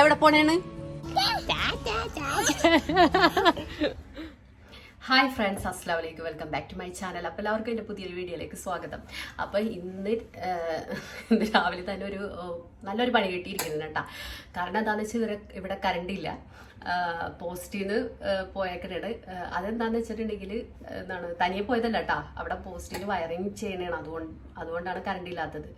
എവിടെ പോണേണ്? Hi friends അസ്ലാം വലൈക്കും welcome back to my channel അപ്പോൾ എല്ലാവർക്കും എന്റെ പുതിയൊരു വീഡിയോയിലേക്ക് സ്വാഗതം. അപ്പോൾ ഇന്ന് ഇന്ന് രാവിലെ തന്നെ ഒരു നല്ലൊരു പണി കിട്ടിയിരിക്കുന്നു കേട്ടോ. കാരണം എന്താണെന്ന് വെച്ചാൽ ഇവിടെ ഇവിടെ ഇല്ല. നിന്ന് പോയേക്കണേണ്. ആഹ്, വെച്ചിട്ടുണ്ടെങ്കിൽ എന്താണ് തനിയെ പോയതല്ല കേട്ടാ അവിടെ പോസ്റ്റിൽ വയറിങ് ചെയ്യണേണ് അതുകൊണ്ട് അതുകൊണ്ടാണ് കറണ്ട് ഇല്ലാത്തത്.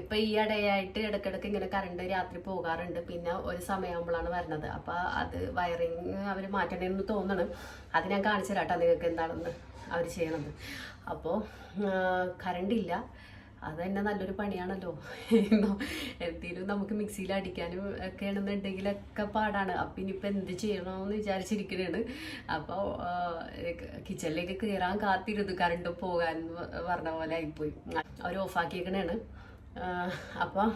ഇപ്പം ഈ ഇടയായിട്ട് ഇടയ്ക്കിടയ്ക്ക് ഇങ്ങനെ കറണ്ട് രാത്രി പോകാറുണ്ട്. പിന്നെ ഒരു സമയമാകുമ്പോഴാണ് വരുന്നത് അപ്പോൾ അത് വയറിങ് അവർ മാറ്റണേന്ന് തോന്നണം. അത് ഞാൻ കാണിച്ചു തരാം നിങ്ങൾക്ക് എന്താണെന്ന് അവർ ചെയ്യണത്. അപ്പോൾ കറണ്ട് ഇല്ല. അത് തന്നെ നല്ലൊരു പണിയാണല്ലോ. എന്തേലും നമുക്ക് മിക്സിയിൽ അടിക്കാനും ഒക്കെ ആണെന്നുണ്ടെങ്കിലൊക്കെ പാടാണ്. അപ്പം ഇനിയിപ്പോൾ എന്ത് ചെയ്യണമെന്ന് വിചാരിച്ചിരിക്കുകയാണ് അപ്പോൾ കിച്ചണിലേക്ക് കയറാൻ കാത്തിരുന്നു. കറണ്ട് പോകാൻ പറഞ്ഞ പോലെ ആയിപ്പോയി. അവർ ഓഫാക്കിയേക്കണേണ് അപ്പോൾ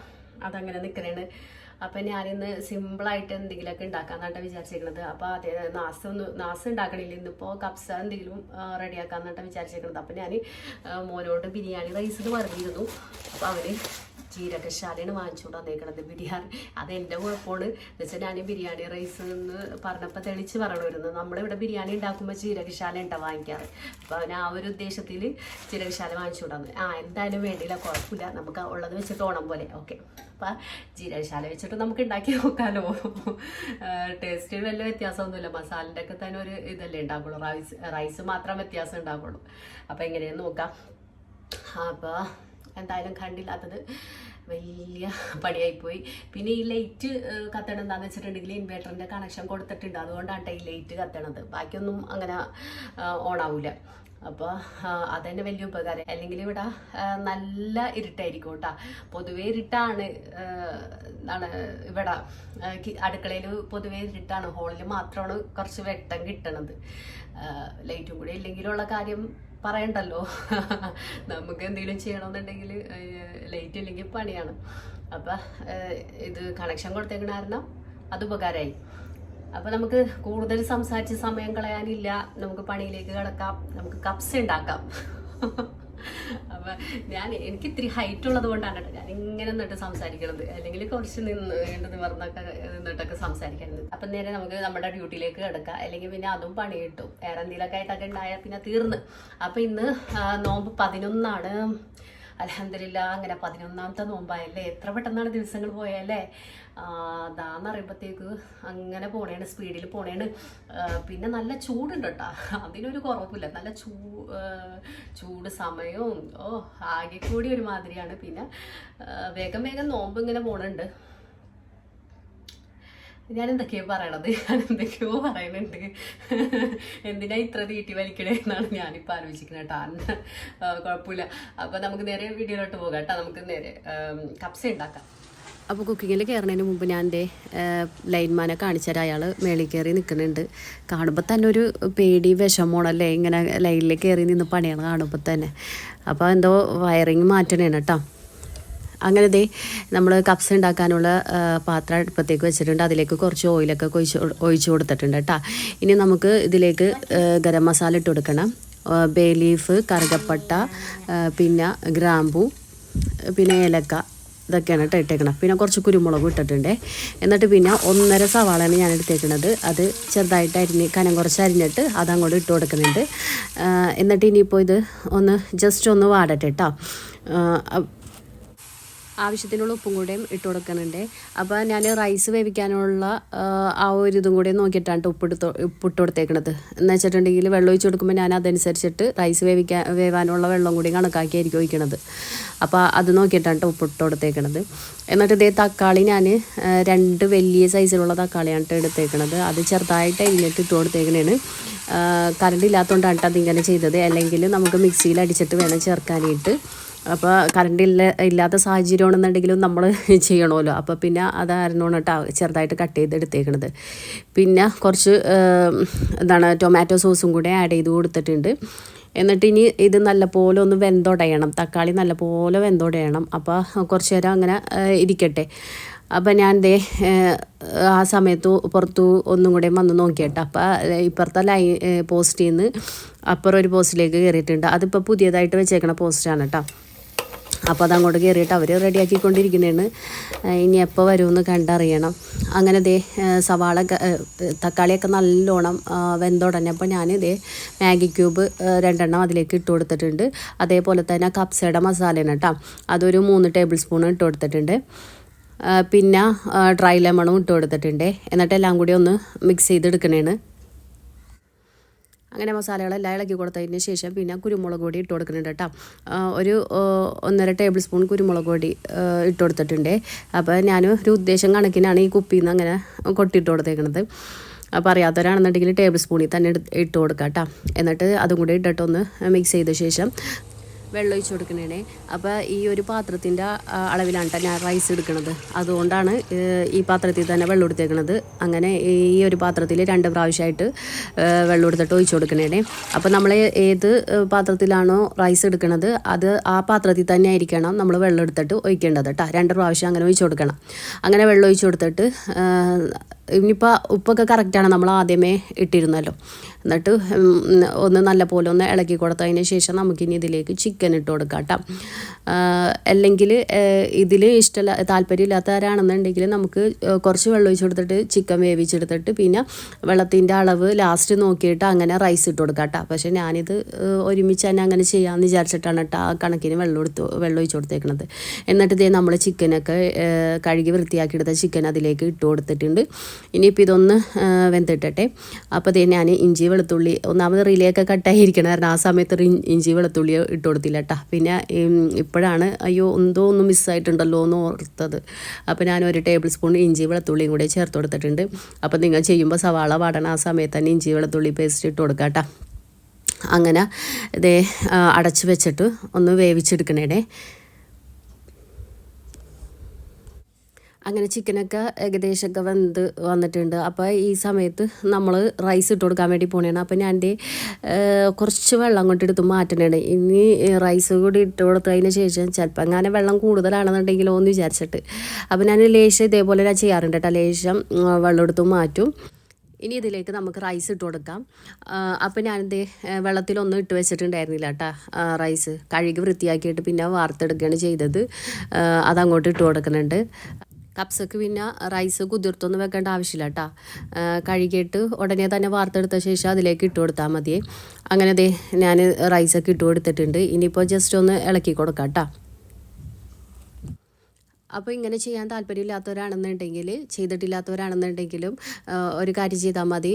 അതങ്ങനെ നിൽക്കണേണ് അപ്പം ഞാനിന്ന് സിമ്പിളായിട്ട് എന്തെങ്കിലുമൊക്കെ ഉണ്ടാക്കാന്നാണ് വിചാരിച്ചേക്കുന്നത് അപ്പോൾ അതേ നാസ് ഒന്ന് നാസ് ഉണ്ടാക്കണില്ല ഇന്നിപ്പോൾ കപ്സ എന്തെങ്കിലും റെഡിയാക്കാന്നാണ് വിചാരിച്ചേക്കുന്നത് അപ്പം ഞാൻ മോനോട്ട് ബിരിയാണി റൈസ് പറഞ്ഞിരുന്നു. അപ്പോൾ അവർ ജീരകശാലയാണ് വാങ്ങിച്ചുകൊണ്ട് വന്നേക്കണത് ബിരിയാണി. അത് എന്റെ കുഴപ്പമാണ്. എന്ന് വെച്ചാൽ ഞാൻ ബിരിയാണി റൈസ് എന്ന് പറഞ്ഞപ്പോൾ തെളിച്ച് പറയണമായിരുന്നു നമ്മളിവിടെ ബിരിയാണി ഉണ്ടാക്കുമ്പോൾ ജീരകശാല ഉണ്ടാ വാങ്ങിക്കാറ്. അപ്പോൾ അവന് ആ ഒരു ഉദ്ദേശത്തിൽ ജീരകശാല വാങ്ങിച്ചുകൊണ്ട് വന്നു ആ എന്തായാലും വേണ്ടിയില്ല കുഴപ്പമില്ല. നമുക്ക് ഉള്ളത് വെച്ചിട്ട് ഓണം പോലെ. ഓക്കെ. അപ്പം ജീരകശാല വെച്ചിട്ട് നമുക്ക് ഉണ്ടാക്കി നോക്കാമല്ലോ ടേസ്റ്റിന് വലിയ വ്യത്യാസമൊന്നുമില്ല. മസാലിന്റെ ഒക്കെ തന്നെ ഒരു ഇതല്ലേ ഉണ്ടാക്കുള്ളൂ റൈസ് റൈസ് മാത്രം വ്യത്യാസം ഉണ്ടാക്കുള്ളൂ അപ്പോൾ എങ്ങനെയെന്ന് നോക്കാം. അപ്പോൾ എന്തായാലും കണ്ടില്ലാത്തത് വലിയ പണിയായിപ്പോയി. പിന്നെ ഈ ലൈറ്റ് കത്തണം എന്താണെന്ന് വെച്ചിട്ടുണ്ടെങ്കിൽ ഇൻവേർട്ടറിന്റെ കണക്ഷൻ കൊടുത്തിട്ടുണ്ട്. അതുകൊണ്ടാണ് ഈ ലൈറ്റ് കത്തണത്. ബാക്കിയൊന്നും അങ്ങനെ ഓണാവില്ല അപ്പോൾ അതന്നെ വലിയ ഉപകാരം. അല്ലെങ്കിൽ ഇവിടെ നല്ല ഇരുട്ടായിരിക്കും കേട്ടോ. പൊതുവേ ഇരുട്ടാണ് എന്താണ് ഇവിടെ അടുക്കളയിൽ പൊതുവേ ഇരുട്ടാണ്. ഹോളിൽ മാത്രമാണ് കുറച്ച് വെട്ടം കിട്ടണത്. ലൈറ്റും കൂടി ഇല്ലെങ്കിലുള്ള കാര്യം പറയണ്ടല്ലോ. നമുക്ക് എന്തെങ്കിലും ചെയ്യണമെന്നുണ്ടെങ്കിൽ ലൈറ്റ് ഇല്ലെങ്കിൽ പണിയാണ്. അപ്പം ഇത് കണക്ഷൻ കൊടുത്തേക്കണ കാരണം അത് ഉപകാരമായി അപ്പം നമുക്ക് കൂടുതൽ സംസാരിച്ച് സമയം കളയാനില്ല. നമുക്ക് പണിയിലേക്ക് കിടക്കാം. നമുക്ക് കപ്സ് ഉണ്ടാക്കാം. അപ്പം ഞാൻ എനിക്ക് ഇത്തിരി ഹൈറ്റ് ഉള്ളത് കൊണ്ടാണ് കേട്ടോ ഞാൻ ഇങ്ങനെ നിന്നിട്ട് സംസാരിക്കണത്. അല്ലെങ്കിൽ കുറച്ച് നിന്ന് പറഞ്ഞൊക്കെ നിന്നിട്ടൊക്കെ സംസാരിക്കണത്. അപ്പം നേരെ നമുക്ക് നമ്മുടെ ഡ്യൂട്ടിയിലേക്ക് കിടക്കാം. അല്ലെങ്കിൽ പിന്നെ അതും പണി കിട്ടും. വേറെ എന്തെങ്കിലുമൊക്കെ ആയിട്ടൊക്കെ ഉണ്ടായാൽ പിന്നെ തീർന്ന്. അപ്പം ഇന്ന് നോമ്പ് പതിനൊന്നാണ്. അലഹമില്ല അങ്ങനെ പതിനൊന്നാമത്തെ നോമ്പായല്ലേ? എത്ര പെട്ടെന്നാണ് ദിവസങ്ങൾ പോയല്ലേ? അതാന്ന് അങ്ങനെ പോണേണ് സ്പീഡിൽ പോണേണ്. പിന്നെ നല്ല ചൂടുണ്ട് കേട്ടോ അതിനൊരു കുറവില്ല. നല്ല ചൂ ചൂട് സമയവും ഓ ആകെ കൂടി ഒരു മാതിരിയാണ്. പിന്നെ വേഗം വേഗം നോമ്പ് ഇങ്ങനെ പോണുണ്ട്. ഞാൻ എന്തൊക്കെയോ പറയണത്? ഞാൻ എന്തൊക്കെയോ പറയുന്നുണ്ട് എന്തിനാ ഇത്ര തീറ്റി വലിക്കണേ എന്നാണ് ഞാനിപ്പോൾ ആലോചിക്കുന്നത് കേട്ടോ അന്ന് കുഴപ്പമില്ല അപ്പോൾ നമുക്ക് നേരെ വീഡിയോയിലോട്ട് പോകാം കേട്ടോ നമുക്ക് നേരെ കപ്സ ഉണ്ടാക്കാം. അപ്പോൾ കുക്കിങ്ങിൽ കയറുന്നതിന് മുമ്പ് ഞാൻ എന്റെ ലൈൻമാനെ കാണിച്ചുതരാം അയാൾ മേളിൽ കയറി നിൽക്കുന്നുണ്ട് കാണുമ്പോൾ തന്നെ ഒരു പേടി വിഷമമാണല്ലേ? ഇങ്ങനെ ലൈനിൽ കയറി നിന്ന് പണിയാണ് കാണുമ്പോൾ തന്നെ. അപ്പോൾ എന്തോ വയറിങ് മാറ്റണേ കേട്ടോ അങ്ങനെ ദേ നമ്മൾ കപ്സ് ഉണ്ടാക്കാനുള്ള പാത്ര അടുപ്പത്തേക്ക് വെച്ചിട്ടുണ്ട്. അതിലേക്ക് കുറച്ച് ഓയിലൊക്കെ ഒഴിച്ച് ഒഴിച്ചു കൊടുത്തിട്ടുണ്ട് കേട്ടോ ഇനി നമുക്ക് ഇതിലേക്ക് ഗരം മസാല ഇട്ട് കൊടുക്കണം. ബേ ലീഫ് കറുകപ്പട്ട പിന്നെ ഗ്രാമ്പു പിന്നെ ഏലക്ക ഇതൊക്കെയാണ് കേട്ടോ ഇട്ടേക്കണം പിന്നെ കുറച്ച് കുരുമുളകും ഇട്ടിട്ടുണ്ട്. എന്നിട്ട് പിന്നെ ഒന്നര സവാളയാണ് ഞാൻ എടുത്തേക്കുന്നത് അത് ചെറുതായിട്ട് അരിഞ്ഞ് കനം കുറച്ച് അരിഞ്ഞിട്ട് അത് അങ്ങോട്ട് ഇട്ട് കൊടുക്കുന്നുണ്ട്. എന്നിട്ട് ഇനിയിപ്പോൾ ഇത് ഒന്ന് ജസ്റ്റ് ഒന്ന് വാടട്ടെ കേട്ടോ ആവശ്യത്തിനുള്ള ഉപ്പും കൂടെയും ഇട്ട് കൊടുക്കുന്നുണ്ട്. അപ്പോൾ ഞാൻ റൈസ് വേവിക്കാനുള്ള ആ, ഒരു ഇതും കൂടെ നോക്കിയിട്ടാണ് ട്ടോ ഉപ്പിട്ട് ഉപ്പിട്ട് കൊടുത്തേക്കണത്. എന്ന് വെച്ചിട്ടുണ്ടെങ്കിൽ വെള്ളം ഒഴിച്ച് കൊടുക്കുമ്പോൾ ഞാൻ അതനുസരിച്ചിട്ട് റൈസ് വേവിക്കാൻ വേവാനുള്ള വെള്ളം കൂടി കണക്കാക്കിയായിരിക്കും ഒഴിക്കണത്. അപ്പോൾ അത് നോക്കിയിട്ടാണ് ട്ടോ ഉപ്പിട്ട് കൊടുത്തേക്കണത്. എന്നിട്ട് ഇതേ തക്കാളി ഞാൻ രണ്ട് വലിയ സൈസിലുള്ള തക്കാളിയാണ് എടുത്തേക്കണത്. അത് ചെറുതായിട്ട് അരിഞ്ഞിട്ട് ഇട്ട് കൊടുത്തേക്കണേണ്. കറണ്ട് ഇല്ലാത്തതുകൊണ്ടാണ് അതിങ്ങനെ ചെയ്തത്. അല്ലെങ്കിൽ നമുക്ക് മിക്സിയിൽ അടിച്ചിട്ട് വേണം ചേർക്കാനായിട്ട്. അപ്പോൾ കറണ്ട് ഇല്ല ഇല്ലാത്ത സാഹചര്യമാണെന്നുണ്ടെങ്കിലും നമ്മൾ ചെയ്യണമല്ലോ. അപ്പോൾ പിന്നെ അതായിരുന്നു കേട്ടോ ചെറുതായിട്ട് കട്ട് ചെയ്ത് എടുത്തേക്കണത്. പിന്നെ കുറച്ച് എന്താണ് ടൊമാറ്റോ സോസും കൂടെ ആഡ് ചെയ്ത് കൊടുത്തിട്ടുണ്ട്. എന്നിട്ട് ഇനി ഇത് നല്ലപോലെ ഒന്ന് വെന്തുടയണം. തക്കാളി നല്ലപോലെ വെന്തുടയണം. അപ്പോൾ കുറച്ച് നേരം അങ്ങനെ ഇരിക്കട്ടെ. അപ്പോൾ ഞാൻ ദേ ആ സമയത്ത് പുറത്തു ഒന്നും കൂടെ വന്ന് നോക്കിയിട്ട്. അപ്പോൾ ഇപ്പുറത്തെ ലൈ പോസ്റ്റിൽ നിന്ന് അപ്പുറം ഒരു പോസ്റ്റിലേക്ക് കയറിയിട്ടുണ്ട് അതിപ്പോൾ പുതിയതായിട്ട് വെച്ചേക്കണ പോസ്റ്റാണ് കേട്ടോ അപ്പോൾ അതങ്ങോട്ട് കയറിയിട്ട് അവർ റെഡിയാക്കിക്കൊണ്ടിരിക്കുന്നതാണ്. ഇനി എപ്പോൾ വരുമെന്ന് കണ്ടറിയണം. അങ്ങനെ ദേ സവാള തക്കാളിയൊക്കെ നല്ലോണം വെന്തോടനെ. വെന്തുടഞ്ഞപ്പോൾ ഞാൻ ദേ മാഗി ക്യൂബ് രണ്ടെണ്ണം അതിലേക്ക് ഇട്ട് കൊടുത്തിട്ടുണ്ട്. അതേപോലെ തന്നെ കപ്സയുടെ മസാലയാണ് കേട്ടോ. അതൊരു മൂന്ന് ടേബിൾ സ്പൂൺ ഇട്ട് കൊടുത്തിട്ടുണ്ട്. പിന്നെ ഡ്രൈ ലെമണും ഇട്ട് കൊടുത്തിട്ടുണ്ട്. എന്നിട്ട് എല്ലാം കൂടി ഒന്ന് മിക്സ് ചെയ്തെടുക്കണേണ്. അങ്ങനെ മസാലകളെല്ലാം ഇളക്കി കൊടുത്തതിന് ശേഷം പിന്നെ കുരുമുളക് പൊടി ഇട്ട് കൊടുക്കുന്നുണ്ട് കേട്ടോ. ഒരു ഒന്നര ടേബിൾ സ്പൂൺ കുരുമുളക് പൊടി ഇട്ട് കൊടുത്തിട്ടുണ്ട്. അപ്പോൾ ഞാൻ ഒരു ഉദ്ദേശം കണക്കിനാണ് ഈ കുപ്പിയിൽ നിന്ന് അങ്ങനെ കൊട്ടിയിട്ട് കൊടുത്തേക്കണത്. അപ്പോൾ അറിയാത്തവരാണെന്നുണ്ടെങ്കിൽ ടേബിൾ സ്പൂണിൽ തന്നെ ഇട്ട് കൊടുക്കാം കേട്ടോ എന്നിട്ട് അതും കൂടി ഇട്ടിട്ടൊന്ന് മിക്സ് ചെയ്ത ശേഷം വെള്ളം ഒഴിച്ച് അപ്പോൾ ഈ ഒരു പാത്രത്തിന്റെ അളവിലാണ് കേട്ടോ ഞാൻ റൈസ് എടുക്കുന്നത് അതുകൊണ്ടാണ് ഈ പാത്രത്തിൽ തന്നെ വെള്ളം എടുത്തേക്കണത്. അങ്ങനെ ഈ ഒരു പാത്രത്തിൽ രണ്ട് പ്രാവശ്യമായിട്ട് വെള്ളം എടുത്തിട്ട് ഒഴിച്ച് കൊടുക്കണേ അപ്പോൾ നമ്മൾ ഏത് പാത്രത്തിലാണോ റൈസ് എടുക്കുന്നത് അത് ആ പാത്രത്തിൽ തന്നെ ആയിരിക്കണം നമ്മൾ വെള്ളം എടുത്തിട്ട് ഒഴിക്കേണ്ടത് കേട്ടോ രണ്ട് പ്രാവശ്യം അങ്ങനെ ഒഴിച്ച് കൊടുക്കണം. അങ്ങനെ വെള്ളം ഒഴിച്ച് കൊടുത്തിട്ട് ഇനിയിപ്പോൾ ഉപ്പൊക്കെ കറക്റ്റാണ് നമ്മൾ ആദ്യമേ ഇട്ടിരുന്നല്ലോ. എന്നിട്ട് ഒന്ന് നല്ല പോലെ ഒന്ന് ഇളക്കി കൊടുത്തതിന് ശേഷം നമുക്കിനി ഇതിലേക്ക് ചിക്കൻ ഇട്ട് കൊടുക്കാം കേട്ടോ അല്ലെങ്കിൽ ഇതിൽ ഇഷ്ടമില്ല താല്പര്യമില്ലാത്തവരാണെന്നുണ്ടെങ്കിൽ നമുക്ക് കുറച്ച് വെള്ളം ഒഴിച്ച് കൊടുത്തിട്ട് ചിക്കൻ വേവിച്ചെടുത്തിട്ട് പിന്നെ വെള്ളത്തിന്റെ അളവ് ലാസ്റ്റ് നോക്കിയിട്ട് അങ്ങനെ റൈസ് ഇട്ട് കൊടുക്കാം കേട്ടോ പക്ഷേ ഞാനിത് ഒരുമിച്ച് തന്നെ അങ്ങനെ ചെയ്യാമെന്ന് വിചാരിച്ചിട്ടാണ് കേട്ടോ ആ കണക്കിന് വെള്ളം എടുത്ത് വെള്ളം ഒഴിച്ച് കൊടുത്തേക്കണത്. എന്നിട്ട് ഇതേ നമ്മൾ ചിക്കനൊക്കെ കഴുകി വൃത്തിയാക്കി എടുത്ത ചിക്കൻ അതിലേക്ക് ഇട്ട് കൊടുത്തിട്ടുണ്ട്. ഇനിയിപ്പോൾ ഇതൊന്ന് വെന്തിട്ടട്ടെ. അപ്പോൾ ഇതേ ഞാൻ ഇഞ്ചി വെളുത്തുള്ളി ഒന്നാമത് റിലേ ഒക്കെ കട്ടായിരിക്കണം കാരണം ആ സമയത്ത് ഇഞ്ചി വെളുത്തുള്ളി ഇട്ട് കൊടുത്തില്ല. കേട്ടോ പിന്നെ ഇപ്പോഴാണ് അയ്യോ എന്തോ ഒന്ന് മിസ്സായിട്ടുണ്ടല്ലോ എന്ന് ഓർത്തത്. അപ്പോൾ ഞാൻ ഒരു ടേബിൾ സ്പൂൺ ഇഞ്ചി വെളുത്തുള്ളിയും കൂടി ചേർത്ത് കൊടുത്തിട്ടുണ്ട്. അപ്പോൾ നിങ്ങൾ ചെയ്യുമ്പോൾ സവാള വാടണ ആ സമയത്ത് തന്നെ ഇഞ്ചി വെളുത്തുള്ളി പേസ്റ്റ് ഇട്ട് കൊടുക്കാം കേട്ടോ അങ്ങനെ ഇതേ അടച്ചു വെച്ചിട്ട് ഒന്ന് വേവിച്ചെടുക്കണേ അങ്ങനെ ചിക്കനൊക്കെ ഏകദേശമൊക്കെ വെന്ത് വന്നിട്ടുണ്ട്. അപ്പോൾ ഈ സമയത്ത് നമ്മൾ റൈസ് ഇട്ട് കൊടുക്കാൻ വേണ്ടി പോണേണ്. അപ്പോൾ ഞാൻ എന്റെ കുറച്ച് വെള്ളം അങ്ങോട്ട് എടുത്ത് മാറ്റണേണ്. ഇനി റൈസ് കൂടി ഇട്ട് കൊടുത്തതിന് ശേഷം ചിലപ്പോൾ അങ്ങനെ വെള്ളം കൂടുതലാണെന്നുണ്ടെങ്കിലോ എന്ന് വിചാരിച്ചിട്ട്. അപ്പോൾ ഞാൻ ലേശം ഇതേപോലെ ഞാൻ ചെയ്യാറുണ്ട് കേട്ടോ ലേശം വെള്ളം എടുത്ത് മാറ്റും. ഇനി ഇതിലേക്ക് നമുക്ക് റൈസ് ഇട്ട് കൊടുക്കാം. അപ്പോൾ ഞാനിത് വെള്ളത്തിലൊന്നും ഇട്ട് വെച്ചിട്ടുണ്ടായിരുന്നില്ല കേട്ടോ റൈസ് കഴുകി വൃത്തിയാക്കിയിട്ട് പിന്നെ വാർത്തെടുക്കുകയാണ് ചെയ്തത്. അതങ്ങോട്ട് ഇട്ട് കൊടുക്കുന്നുണ്ട്. കപ്സക്ക് പിന്നെ റൈസ് കുതിർത്തൊന്നും വെക്കേണ്ട ആവശ്യമില്ല കേട്ടോ കഴുകിയിട്ട് ഉടനെ തന്നെ വാർത്തെടുത്ത ശേഷം അതിലേക്ക് ഇട്ട് കൊടുത്താൽ മതി. അങ്ങനെ ഞാൻ റൈസൊക്കെ ഇട്ട് കൊടുത്തിട്ടുണ്ട്. ഇനിയിപ്പോൾ ജസ്റ്റ് ഒന്ന് ഇളക്കി കൊടുക്കാം കേട്ടോ അപ്പോൾ ഇങ്ങനെ ചെയ്യാൻ താല്പര്യമില്ലാത്തവരാണെന്നുണ്ടെങ്കിൽ ചെയ്തിട്ടില്ലാത്തവരാണെന്നുണ്ടെങ്കിലും ഒരു കാര്യം ചെയ്താൽ മതി.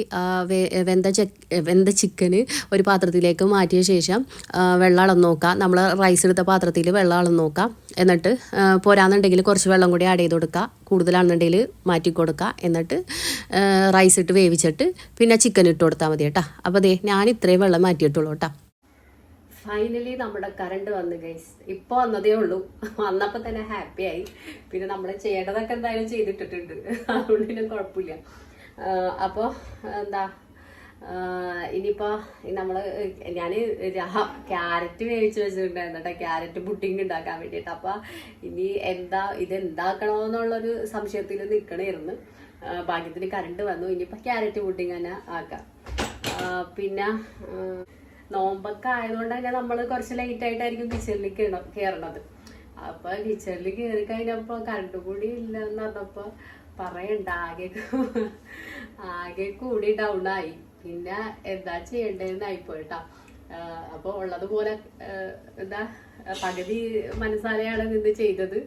വെന്ത ചെക്ക് വെന്ത ചിക്കന് ഒരു പാത്രത്തിലേക്ക് മാറ്റിയ ശേഷം വെള്ളം അളന്ന് നോക്കുക നമ്മൾ റൈസ് എടുത്ത പാത്രത്തിൽ വെള്ളം അളന്ന് നോക്കാം. എന്നിട്ട് പോരാന്നുണ്ടെങ്കിൽ കുറച്ച് വെള്ളം കൂടി ആഡ് ചെയ്ത് കൊടുക്കുക കൂടുതലാണെന്നുണ്ടെങ്കിൽ മാറ്റി കൊടുക്കുക എന്നിട്ട് റൈസ് ഇട്ട് വേവിച്ചിട്ട് പിന്നെ ചിക്കൻ ഇട്ട് കൊടുത്താൽ മതി കേട്ടോ. അപ്പോൾ അതെ ഞാൻ ഇത്രയും വെള്ളം മാറ്റിയിട്ടുള്ളൂ കേട്ടോ. ഫൈനലി നമ്മുടെ കറണ്ട് വന്നു ഗൈസ് ഇപ്പൊ വന്നതേ ഉള്ളൂ. വന്നപ്പോൾ തന്നെ ഹാപ്പി ആയി. പിന്നെ നമ്മൾ ചെയ്യേണ്ടതൊക്കെ എന്തായാലും ചെയ്തിട്ടിട്ടുണ്ട്. അതുകൊണ്ട് പിന്നെ കുഴപ്പമില്ല. അപ്പോൾ എന്താ ഇനിയിപ്പോ നമ്മൾ ഞാൻ ക്യാരറ്റ് വേവിച്ച് വെച്ചിട്ടുണ്ടായിരുന്നു ക്യാരറ്റ് പുഡിങ് ഉണ്ടാക്കാൻ വേണ്ടിയിട്ട്. അപ്പോൾ ഇനി എന്താ ഇത് എന്താക്കണമെന്നുള്ളൊരു സംശയത്തിൽ നിൽക്കണമായിരുന്നു ആഹ് ഭാഗ്യത്തിന് കറണ്ട് വന്നു. ഇനിയിപ്പോൾ ക്യാരറ്റ് പുഡിങ് തന്നെ ആക്കാം. പിന്നെ നോമ്പൊക്കെ ആയതുകൊണ്ട് തന്നെ നമ്മൾ കുറച്ച് ലേറ്റ് ആയിട്ടായിരിക്കും കിച്ചണിൽ കയറണത് അപ്പൊ കിച്ചണിൽ കയറി കഴിഞ്ഞപ്പോ കറണ്ട് കൂടി ഇല്ല എന്ന് പറഞ്ഞപ്പോ പറയണ്ട ആകെ ആകെ കൂടി ഡൗൺ ആയി. പിന്നെ എന്താ ചെയ്യണ്ടേന്ന് ആയിപ്പോയിട്ടാ. അപ്പോൾ ഉള്ളതുപോലെ എന്താ പകുതി മനസ്സാലെയാണ് നിന്ന് ചെയ്തത്.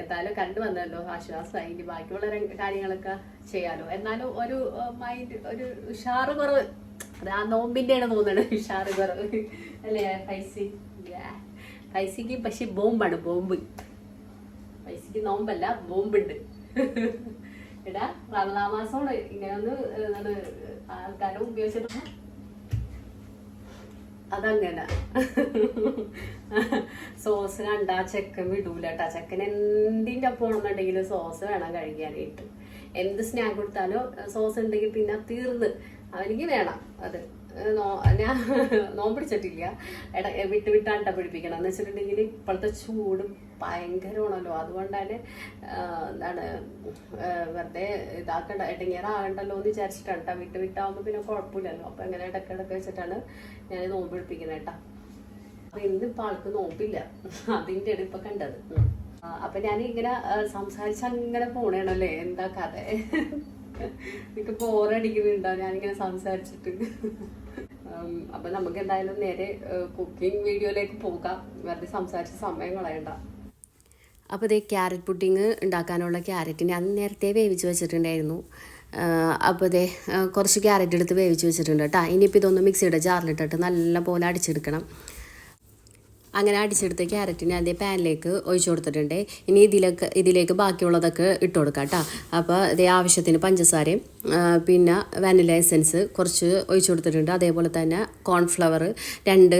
എന്തായാലും കണ്ടു വന്നല്ലോ ആശ്വാസമായി ഇനി ബാക്കിയുള്ള കാര്യങ്ങളൊക്കെ ചെയ്യാലോ. എന്നാലും ഒരു മൈൻഡ് ഒരു ഉഷാറ് കുറവ് അത് ആ നോമ്പിന്റെയാണ് തോന്നുന്നത് ഉഷാറ് കുറവ്. അല്ലേ? പൈസ പൈസക്ക് പക്ഷെ ബോംബാണ് ബോംബ്. പൈസക്ക് നോമ്പല്ല ബോംബുണ്ട്. എടാ റമദാ മാസമാണ് ഇങ്ങനെ ഒന്ന് ആൾക്കാരെ ഉപയോഗിച്ചിട്ട് അതങ്ങനെ. സോസ് കണ്ട ചെക്കൻ വിടൂല കേട്ടാ ചെക്കൻ എന്തിന്റെ ഒപ്പം ആണെന്നുണ്ടെങ്കിൽ സോസ് വേണം കഴിക്കാനായിട്ട് എന്ത് സ്നാക്ക് കൊടുത്താലും സോസ് ഉണ്ടെങ്കിൽ പിന്നെ തീർന്ന്. അവനിക്ക് വേണം. അത് ഞാൻ നോമ്പിടിച്ചിട്ടില്ല. ഇട വിട്ട് വിട്ടാണ്ട പിടിപ്പിക്കണം. എന്ന് വെച്ചിട്ടുണ്ടെങ്കിൽ ഇപ്പോഴത്തെ ചൂട് ഭയങ്കരമാണല്ലോ. അതുകൊണ്ടാണ് എന്താണ് വെറുതെ ഇതാക്കണ്ട ഇടങ്ങേറാകണ്ടല്ലോ എന്ന് വിചാരിച്ചിട്ടാണ് കേട്ടോ വിട്ട് വിട്ടാകുമ്പോൾ പിന്നെ കുഴപ്പമില്ലല്ലോ. അപ്പം അങ്ങനെ ഇടയ്ക്ക് വെച്ചിട്ടാണ് ഞാൻ നോമ്പ് പിടിപ്പിക്കുന്നത് കേട്ടോ അപ്പൊ ഇന്നിപ്പോ ആൾക്ക് നോമ്പില്ല. അതിന്റെ അതിന്റെയാണ് ഇപ്പം കണ്ടത്. അപ്പം ഞാൻ ഇങ്ങനെ സംസാരിച്ച് അങ്ങനെ പോണേണല്ലേ? എന്താ കഥ? എനിക്ക് ബോറടിക്കുന്നുണ്ടാവും ഞാനിങ്ങനെ സംസാരിച്ചിട്ട്. അപ്പൊ നമുക്ക് എന്തായാലും നേരെ കുക്കിംഗ് വീഡിയോയിലേക്ക് പോകാം. വെറുതെ സംസാരിച്ച സമയം കളയണ്ട. അപ്പോൾ ഇതേ ക്യാരറ്റ് പുഡിങ് ഉണ്ടാക്കാനുള്ള ക്യാരറ്റിനെ അന്ന് നേരത്തെ വേവിച്ച് വെച്ചിട്ടുണ്ടായിരുന്നു. അപ്പോൾ ഇതേ കുറച്ച് ക്യാരറ്റ് എടുത്ത് വേവിച്ച് വെച്ചിട്ടുണ്ട് കേട്ടോ. ഇനിയിപ്പോൾ ഇതൊന്ന് മിക്സിയുടെ ജാറിലിട്ടിട്ട് നല്ല പോലെ അടിച്ചെടുക്കണം. അങ്ങനെ അടിച്ചെടുത്ത ക്യാരറ്റിനെ അതേ പാനിലേക്ക് ഒഴിച്ചു കൊടുത്തിട്ടുണ്ട്. ഇനി ഇതിലേക്ക് ഇതിലേക്ക് ബാക്കിയുള്ളതൊക്കെ ഇട്ട് കൊടുക്കാം കേട്ടോ. അപ്പോൾ ഇതേ ആവശ്യത്തിന് പഞ്ചസാരയും പിന്നെ വാനില എസൻസ് കുറച്ച് ഒഴിച്ചു കൊടുത്തിട്ടുണ്ട്. അതേപോലെ തന്നെ കോൺഫ്ലവർ രണ്ട്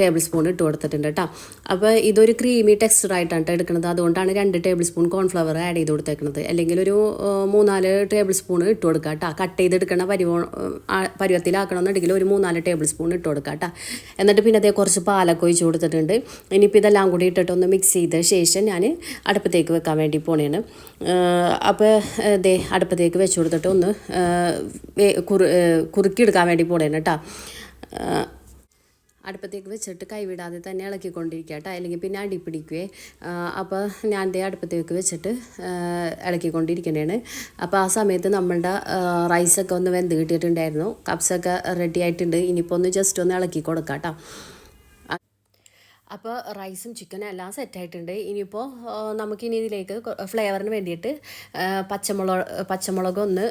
ടേബിൾ സ്പൂൺ ഇട്ട് കൊടുത്തിട്ടുണ്ട് കേട്ടോ. അപ്പോൾ ഇതൊരു ക്രീമി ടെക്സ്ചറായിട്ടാണ് എടുക്കുന്നത്. അതുകൊണ്ടാണ് രണ്ട് ടേബിൾ സ്പൂൺ കോൺഫ്ലവർ ആഡ് ചെയ്ത് കൊടുത്തേക്കുന്നത്. അല്ലെങ്കിൽ ഒരു മൂന്നാൽ ടേബിൾ സ്പൂൺ ഇട്ട് കൊടുക്കുക കേട്ടോ. കട്ട് ചെയ്തെടുക്കണ പരിവ പരുവത്തിലാക്കണമെന്നുണ്ടെങ്കിൽ ഒരു മൂന്നാൽ ടേബിൾ സ്പൂൺ ഇട്ട് കൊടുക്കുക കേട്ടോ. എന്നിട്ട് പിന്നെ അതേ കുറച്ച് പാലൊക്കെ ഒഴിച്ച് കൊടുത്തിട്ടുണ്ട്. ഇനിയിപ്പോൾ ഇതെല്ലാം കൂടി ഇട്ടിട്ടൊന്ന് മിക്സ് ചെയ്ത ശേഷം ഞാൻ അടുപ്പത്തേക്ക് വെക്കാൻ വേണ്ടി പോണേണ്. അപ്പോൾ ദേ അടുപ്പത്തേക്ക് വെച്ച് കൊടുത്തിട്ട് ഒന്ന് കുറു കുറുക്കിയെടുക്കാൻ വേണ്ടി പോണേണ് കേട്ടോ അടുപ്പത്തേക്ക് വെച്ചിട്ട് കൈവിടാതെ തന്നെ ഇളക്കിക്കൊണ്ടിരിക്കുക കേട്ടോ അല്ലെങ്കിൽ പിന്നെ അടി പിടിക്കുവേ. അപ്പോൾ ഞാൻ ദേ അടുപ്പത്തേക്ക് വെച്ചിട്ട് ഇളക്കിക്കൊണ്ടിരിക്കണേണ്. അപ്പോൾ ആ സമയത്ത് നമ്മളുടെ റൈസൊക്കെ ഒന്ന് വെന്ത് കിട്ടിയിട്ടുണ്ടായിരുന്നു. കപ്സൊക്കെ റെഡി ആയിട്ടുണ്ട്. ഇനിയിപ്പോൾ ഒന്ന് ജസ്റ്റ് ഒന്ന് ഇളക്കി കൊടുക്കാം കേട്ടോ അപ്പോൾ റൈസും ചിക്കനും എല്ലാം സെറ്റായിട്ടുണ്ട് ഇനിയിപ്പോൾ നമുക്കിനി ഇതിലേക്ക് ഫ്ലേവറിന് വേണ്ടിയിട്ട് പച്ചമുളക് പച്ചമുളക് ഒന്ന്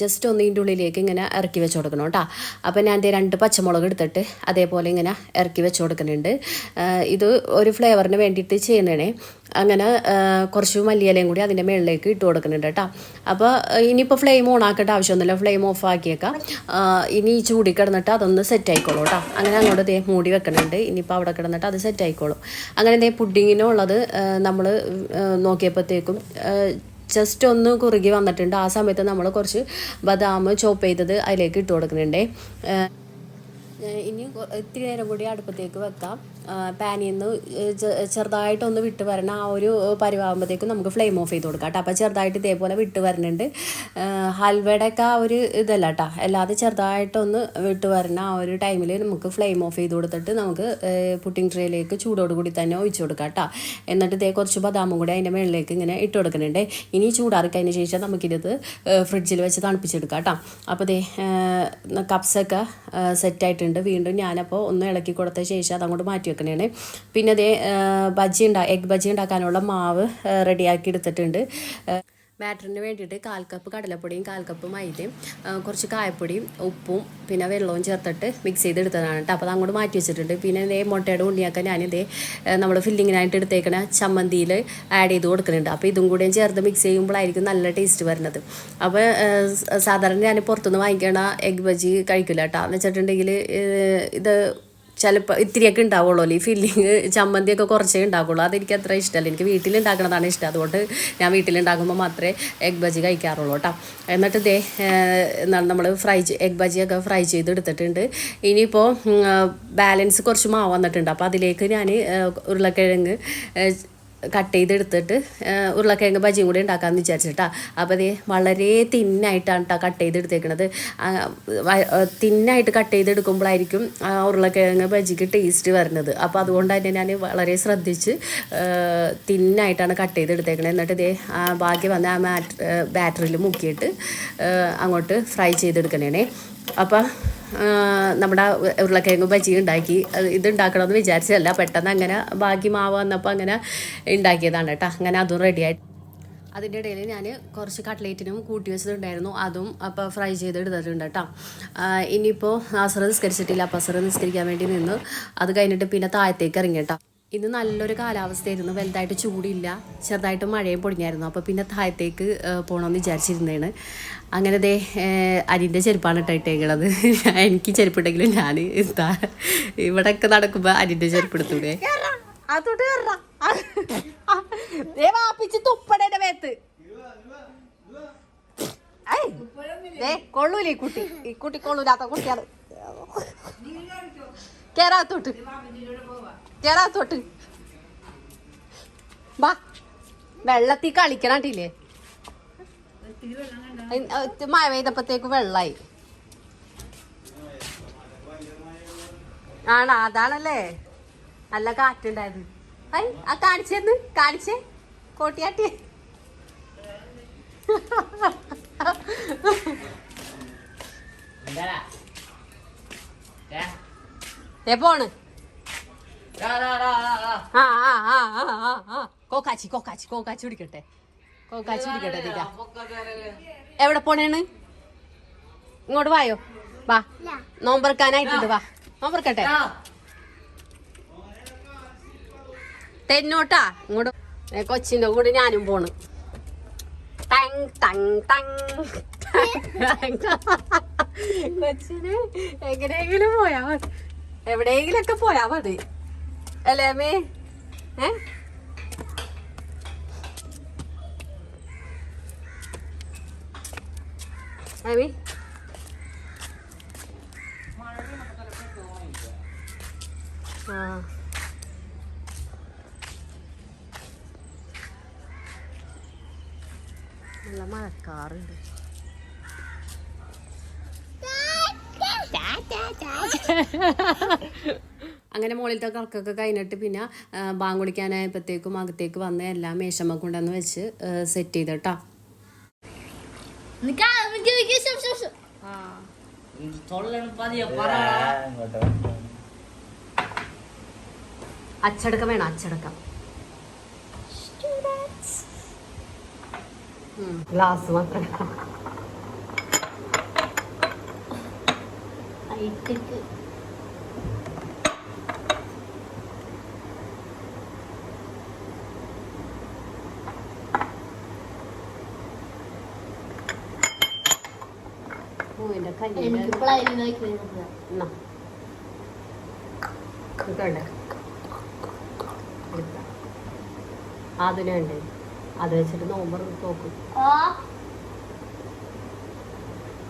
ജസ്റ്റ് ഒന്ന് ഇതിന്റെ ഉള്ളിലേക്ക് ഇങ്ങനെ ഇറക്കി വെച്ച് കൊടുക്കണം കേട്ടോ. അപ്പോൾ ഞാൻ എന്റെ രണ്ട് പച്ചമുളക് എടുത്തിട്ട് അതേപോലെ ഇങ്ങനെ ഇറക്കി വെച്ച് കൊടുക്കുന്നുണ്ട്. ഇത് ഒരു ഫ്ലേവറിന് വേണ്ടിയിട്ട് ചെയ്യുന്നതാണേ. അങ്ങനെ കുറച്ച് മല്ലിയിലയും കൂടി അതിന്റെ മുകളിലേക്ക് ഇട്ട് കൊടുക്കുന്നുണ്ട് കേട്ടോ. അപ്പോൾ ഇനിയിപ്പോൾ ഫ്ലെയിം ഓൺ ആക്കേണ്ട ആവശ്യമൊന്നുമില്ല. ഫ്ലെയിം ഓഫ് ആക്കിയേക്കാം. ഇനി ഈ ചൂടി കിടന്നിട്ട് അതൊന്ന് സെറ്റ് ആയിക്കോളൂ കേട്ടോ. അങ്ങനെ അങ്ങോട്ട് ദേ മൂടി വെക്കുന്നുണ്ട് ഇനിയിപ്പോൾ അവിടെ കിടന്നിട്ട് അത് സെറ്റ് ആയിക്കോളും. അങ്ങനെ ദേ പുഡിങ്ങിനുള്ളത് നമ്മൾ നോക്കിയപ്പോഴത്തേക്കും ജസ്റ്റ് ഒന്ന് കുറുകി വന്നിട്ടുണ്ട്. ആ സമയത്ത് നമ്മൾ കുറച്ച് ബദാം ചോപ്പ് ചെയ്തത് അതിലേക്ക് ഇട്ട് കൊടുക്കുന്നുണ്ടേ. ഇനി ഇത്തിരി നേരം കൂടി അടുപ്പത്തേക്ക് വെക്കാം. പാനിൽ നിന്ന് ചെറുതായിട്ടൊന്ന് വിട്ട് വരണം ആ ഒരു പരിവാകുമ്പോഴത്തേക്കും നമുക്ക് ഫ്ലെയിം ഓഫ് ചെയ്ത് കൊടുക്കാം കേട്ടോ അപ്പോൾ ചെറുതായിട്ട് ഇതേപോലെ വിട്ട് വരണുണ്ട്. ഹൽവയുടെ ഒക്കെ ആ ഒരു ഇതല്ല കേട്ടോ അല്ലാതെ ചെറുതായിട്ടൊന്ന് വിട്ട് വരണം ആ ഒരു ടൈമിൽ നമുക്ക് ഫ്ലെയിം ഓഫ് ചെയ്ത് കൊടുത്തിട്ട് നമുക്ക് പുട്ടിംഗ് ട്രേയിലേക്ക് ചൂടോട് കൂടി തന്നെ ഒഴിച്ചു കൊടുക്കാം കേട്ടോ എന്നിട്ട് ഇതേ കുറച്ച് ബദാമും കൂടി അതിന്റെ മുകളിലേക്ക് ഇങ്ങനെ ഇട്ട് കൊടുക്കുന്നുണ്ട്. ഇനി ചൂടാറിക്കതിന് ശേഷം നമുക്കിത് ഫ്രിഡ്ജിൽ വെച്ച് തണുപ്പിച്ചെടുക്കാം കേട്ടോ അപ്പോൾ ദേ കപ്സൊക്കെ സെറ്റായിട്ടുണ്ട് വീണ്ടും ഞാനപ്പോൾ ഒന്ന് ഇളക്കി കൊടുത്ത ശേഷം അതങ്ങോട്ട് മാറ്റി വെക്കണേണ് പിന്നെ അതേ ബജി ഉണ്ടാ എഗ് ബജി ഉണ്ടാക്കാനുള്ള മാവ് റെഡിയാക്കി എടുത്തിട്ടുണ്ട്. ബാറ്ററിന് വേണ്ടിയിട്ട് കാൽ കപ്പ് കടലപ്പൊടിയും കാൽ കപ്പ് മൈദയും കുറച്ച് കായപ്പൊടിയും ഉപ്പും പിന്നെ വെള്ളവും ചേർത്തിട്ട് മിക്സ് ചെയ്തെടുത്തതാണ് കേട്ടോ. അപ്പോൾ അങ്ങോട്ട് മാറ്റി വെച്ചിട്ടുണ്ട്. പിന്നെ ഇതേ മുട്ടയുടെ ഉണ്ണിയാക്കാൻ ഞാനിതേ നമ്മൾ ഫില്ലിങ്ങിനായിട്ട് എടുത്തേക്കണ ചമ്മന്തിയിൽ ആഡ് ചെയ്ത് കൊടുക്കുന്നുണ്ട് അപ്പോൾ ഇതും കൂടെയും ചേർത്ത് മിക്സ് ചെയ്യുമ്പോഴായിരിക്കും നല്ല ടേസ്റ്റ് വരുന്നത്. അപ്പോൾ സാധാരണ ഞാൻ പുറത്തുനിന്ന് വാങ്ങിക്കണ എഗ് ബജി കഴിക്കില്ല കേട്ടോ. എന്ന് വെച്ചിട്ടുണ്ടെങ്കിൽ ഇത് ചിലപ്പോൾ ഇത്തിരിയൊക്കെ ഉണ്ടാവുള്ളൂ. ഈ ഫില്ലിങ് ചമ്മന്തിയൊക്കെ കുറച്ചേ ഉണ്ടാവുള്ളൂ. അതെനിക്ക് അത്ര ഇഷ്ടമല്ല. എനിക്ക് വീട്ടിലുണ്ടാക്കുന്നതാണ് ഇഷ്ടം. അതുകൊണ്ട് ഞാൻ വീട്ടിലുണ്ടാക്കുമ്പോൾ മാത്രമേ എഗ് ബജി കഴിക്കാറുള്ളൂ കേട്ടോ. എന്നിട്ട് ഇതേ എന്താണ് നമ്മൾ ഫ്രൈ എഗ് ബജിയൊക്കെ ഫ്രൈ ചെയ്ത് എടുത്തിട്ടുണ്ട് ഇനിയിപ്പോൾ ബാലൻസ് കുറച്ച് മാവ് വന്നിട്ടുണ്ട്. അപ്പോൾ അതിലേക്ക് ഞാൻ ഉരുളക്കിഴങ്ങ് കട്ട് ചെയ്തെടുത്തിട്ട് ഉരുളക്കിഴങ്ങ് ബജിയും കൂടി ഉണ്ടാക്കാമെന്ന് വിചാരിച്ചിട്ടാ. അപ്പോൾ അതേ വളരെ തിന്നായിട്ടാണ് കേട്ടോ കട്ട് ചെയ്തെടുത്തേക്കണത്. തിന്നായിട്ട് കട്ട് ചെയ്തെടുക്കുമ്പോഴായിരിക്കും ആ ഉരുളക്കിഴങ്ങ് ബജിക്ക് ടേസ്റ്റ് വരുന്നത്. അപ്പോൾ അതുകൊണ്ട് തന്നെ ഞാൻ വളരെ ശ്രദ്ധിച്ച് തിന്നായിട്ടാണ് കട്ട് ചെയ്തെടുത്തേക്കണത്. എന്നിട്ട് ഇതേ ബാക്കി വന്ന ആ മാറ്റ് ബാറ്ററിൽ മുക്കിയിട്ട് അങ്ങോട്ട് ഫ്രൈ ചെയ്തെടുക്കണേ അപ്പോൾ നമ്മുടെ ഉരുളക്കിഴങ്ങ് ബജി ഉണ്ടാക്കി. ഇത് ഉണ്ടാക്കണമെന്ന് വിചാരിച്ചതല്ല. പെട്ടെന്ന് അങ്ങനെ ബാക്കി മാവ് വന്നപ്പോൾ അങ്ങനെ ഉണ്ടാക്കിയതാണ് കേട്ടോ. അങ്ങനെ അതും റെഡിയായി അതിന്റെ ഇടയിൽ ഞാൻ കുറച്ച് കട്ട്ലേറ്റിനും കൂട്ടി വെച്ചിട്ടുണ്ടായിരുന്നു അതും അപ്പോൾ ഫ്രൈ ചെയ്ത് എടുത്തിട്ടുണ്ട് കേട്ടോ ഇനിയിപ്പോൾ അസറ് നിസ്കരിച്ചിട്ടില്ല. അപ്പം അസറ് നിസ്കരിക്കാൻ വേണ്ടി നിന്ന്. അത് കഴിഞ്ഞിട്ട് പിന്നെ താഴത്തേക്ക് ഇറങ്ങി കേട്ടോ. ഇന്ന് നല്ലൊരു കാലാവസ്ഥയായിരുന്നു വലുതായിട്ട് ചൂടില്ല ചെറുതായിട്ട് മഴയും പൊടിഞ്ഞായിരുന്നു അപ്പോൾ പിന്നെ താഴത്തേക്ക് പോകണമെന്ന് വിചാരിച്ചിരുന്നതാണ് അങ്ങനെ ദേ അനിന്റെ ചെരുപ്പാണ് കേട്ടോ ഇട്ടേക്കണത് എനിക്ക് ചെരുപ്പുണ്ടെങ്കിലും ഞാൻ എന്താ ഇവിടെയൊക്കെ നടക്കുമ്പോൾ അരിന്റെ ചെരുപ്പ് എടുത്തൂടെ അതോട്ട് കയറാ ദേ വാപ്പിച്ച് തുപ്പടേന്റെ മേത്ത് ഏയ്, ദേ കൊള്ളൂലേ കുട്ടി കുട്ടി കൊള്ളൂലാത്ത കുട്ടിയാണ് കേറാത്തോട്ട് കേറാത്തോട്ട് ബാ വെള്ളത്തിൽ കളിക്കണട്ടില്ലേ മഴ പെയ്തപ്പത്തേക്ക് വെള്ളായി. ആണോ അതാണല്ലേ? നല്ല കാറ്റുണ്ടായത് ഐ ആ കാണിച്ചെന്ന് കാണിച്ചേ. കോട്ടിയാട്ടി. എപ്പോണ് പോണ്. ആ ആ ആ ആ ആ ആ. കോക്കാച്ചി കോക്കാച്ചി കോക്കാച്ചി കുടിക്കട്ടെ. കോക്കാച്ചി കുടിക്കട്ടെ എവിടെ പോണേണ്? ഇങ്ങോട്ട് വായോ. വാ. നോമ്പറക്കാനായിട്ടുണ്ട് വാ. നോമ്പറക്കട്ടെ. തെന്നോട്ടാ. ഇങ്ങോട്ട്. കൊച്ചിന്റെ കൂടെ ഞാനും പോണ്. തങ് തങ് തങ്. കൊച്ചിന് എങ്ങനെയെങ്കിലും പോയാ മതി. എവിടെയെങ്കിലും ഒക്കെ പോയാ മതി. അല്ലേ അമ്മേ? ഏ? അമ്മി? ആ. നല്ല മഴക്കാറുണ്ട്. അങ്ങനെ മുകളിലത്തെ കറക്കൊക്കെ കഴിഞ്ഞിട്ട് പിന്നെ ബാം ബാങ്ക് കുടിക്കാനായപ്പോഴത്തേക്കും അകത്തേക്ക് വന്ന് എല്ലാം മേശമ്മ കൊണ്ടുവന്ന് വെച്ച് സെറ്റ് ചെയ്തിട്ടാ. അച്ചടക്കം വേണം അച്ചടക്കം. ഗ്ലാസ് മാത്രം അതിനുണ്ട് അത് വെച്ചിട്ട് നോമ്പർ നോക്കും.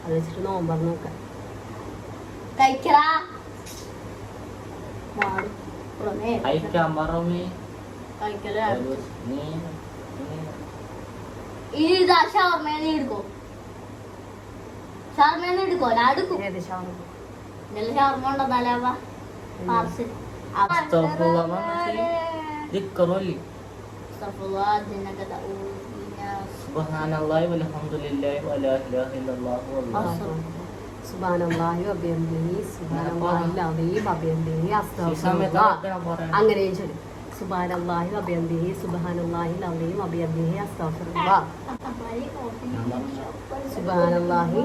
അത് വെച്ചിട്ട് നോമ്പർ നോക്കാം. കഴിക്കാൻ പറമേ. നീ നീ എടുക്കോ ഞാൻ എടുക്കും. ഏത് ഷവർമ? ഇന്നലെ ഷവർമ പാർസൽ. സുബ്ഹാനല്ലാഹി വൽഹംദുലില്ലാഹി വലാ ഇലാഹ ഇല്ലല്ലാഹു വല്ലാഹു സുബാനല്ലാഹി വബിയംദിഹി സുബാനല്ലാഹി അലീം വബിയംദിഹി ഈ സമയത്ത് അങ്ങനെയും ചൊല്ലി സുബാനല്ലാഹി വബിയംദിഹി സുബാനല്ലാഹി അലീം അൽഹംദുലില്ലാഹി വലാ ഇലാഹ ഇല്ലല്ലാഹ്.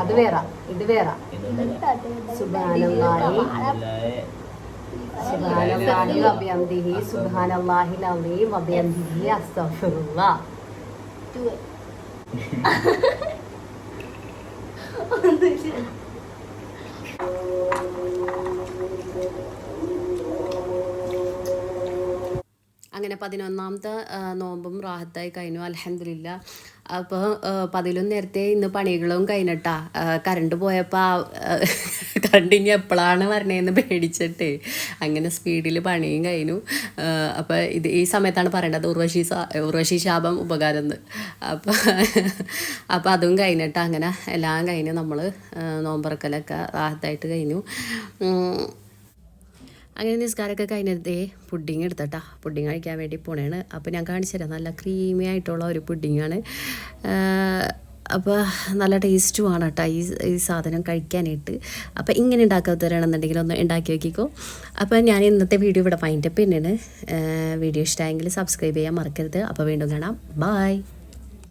അത് വേറെ ഇത് വേറെ ഇതുണ്ട്. സുബാനല്ലാഹി അൽഹംദുലില്ലാഹി. സുബാനല്ലാഹി വബിയംദിഹി സുബാനല്ലാഹി അലീം വബിയംദിഹി അസ്തഗ്ഫിറുല്ലാഹ് അങ്ങനെ പതിനൊന്നാമത്തെ നോമ്പും റാഹത്തായി കഴിഞ്ഞു. അലഹമില്ല അപ്പോൾ പതിലും നേരത്തെ ഇന്ന് പണികളും കഴിഞ്ഞിട്ടാ. കറണ്ട് പോയപ്പോൾ കറണ്ട് ഇനി എപ്പോഴാണ് വരണേന്ന് പേടിച്ചിട്ട് അങ്ങനെ സ്പീഡിൽ പണിയും കഴിഞ്ഞു. അപ്പോൾ ഇത് ഈ സമയത്താണ് പറയേണ്ടത് ഉർവശി ഉർവശി ശാപം ഉപകാരം എന്ന് അപ്പോൾ അപ്പോൾ അതും കഴിഞ്ഞിട്ട് അങ്ങനെ എല്ലാം കഴിഞ്ഞ് നമ്മൾ നോമ്പറക്കലൊക്കെ റാഹത്തായിട്ട് കഴിഞ്ഞു. അങ്ങനെ നിസ്കാരമൊക്കെ കഴിഞ്ഞതേ പുഡിങ് എടുത്തട്ടാ. പുഡിങ് കഴിക്കാൻ വേണ്ടി പോണേണ്. അപ്പോൾ ഞാൻ കാണിച്ചു തരാം. നല്ല ക്രീമി ആയിട്ടുള്ള ഒരു പുഡിങ്ങാണ് അപ്പോൾ നല്ല ടേസ്റ്റുമാണ് കേട്ടോ ഈ ഈ സാധനം കഴിക്കാനായിട്ട്. അപ്പോൾ ഇങ്ങനെ ഉണ്ടാക്കാത്തവരാണെന്നുണ്ടെങ്കിൽ ഒന്ന് ഉണ്ടാക്കി നോക്കിക്കോ. അപ്പോൾ ഞാൻ ഇന്നത്തെ വീഡിയോ ഇവിടെ മൈൻഡപ്പ് തന്നെയാണ് വീഡിയോ ഇഷ്ടമായെങ്കിൽ സബ്സ്ക്രൈബ് ചെയ്യാൻ മറക്കരുത്. അപ്പോൾ വീണ്ടും കാണാം. ബായ്